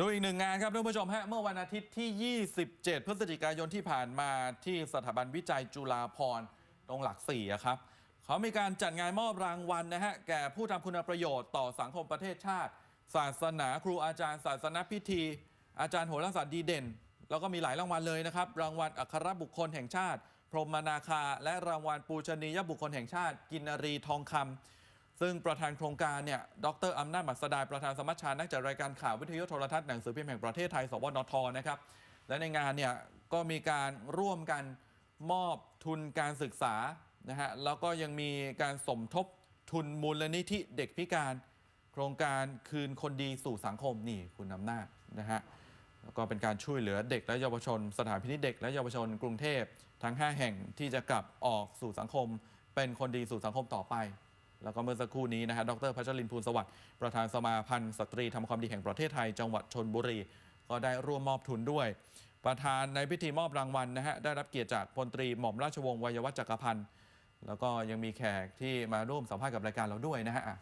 ดูอีกหนึ่งงานครับท่านผู้ชมฮะเมื่อวันอาทิตย์ที่ 27 พฤศจิกายนที่ผ่านมาที่สถาบันวิจัยจุฬาภรณ์ตรงหลักสี่ครับเขามีการจัดงานมอบรางวัลนะฮะแก่ผู้ทำคุณประโยชน์ต่อสังคมประเทศชาติ ศาสนาครูอาจารย์ ศาสนพิธี อาจารย์โหราศาสตร์ดีเด่น แล้วก็มีหลายรางวัลเลยนะครับ รางวัลอัครบุคคลแห่งชาติ พรหมนาคา และรางวัลปูชนียบุคคลแห่งชาติ กินนารีทองคำ ซึ่งประธานโครงการเนี่ย ดรอำนาจหมัสดายประธานสมัชชา นักจัดรายการข่าววิทยุโทรทัศน์หนังสือพิมพ์แห่งประเทศไทย สวนท นะครับ และในงานเนี่ยก็มีการร่วมกันมอบทุนการศึกษา นะฮะ แล้วก็ยังมีการสมทบทุนมูลนิธิเด็กพิการ โครงการคืนคนดีสู่สังคมนี่คุณอำนาจนะฮะ แล้วก็เป็นการช่วยเหลือเด็กและเยาวชน สถานพินิจเด็กและเยาวชนกรุงเทพทั้ง 5 แห่งที่จะกลับออกสู่สังคม เป็นคนดีสู่สังคมต่อไป แล้วก็เมื่อสักครู่นี้นะฮะ ดรพัชรินภูลสวัสดิ์ ประธานสมาพันธ์สตรีทำความดีแห่งประเทศไทย จังหวัดชนบุรี ก็ได้ร่วมมอบทุนด้วย ประธานในพิธีมอบรางวัลนะฮะ ได้รับเกียรติจากพลตรีหม่อมราชวงศ์วัยวัฒจักรพันธ์ แล้วก็ยังมีแขกที่มาร่วมสัมภาษณ์กับรายการเราด้วยนะฮะอะ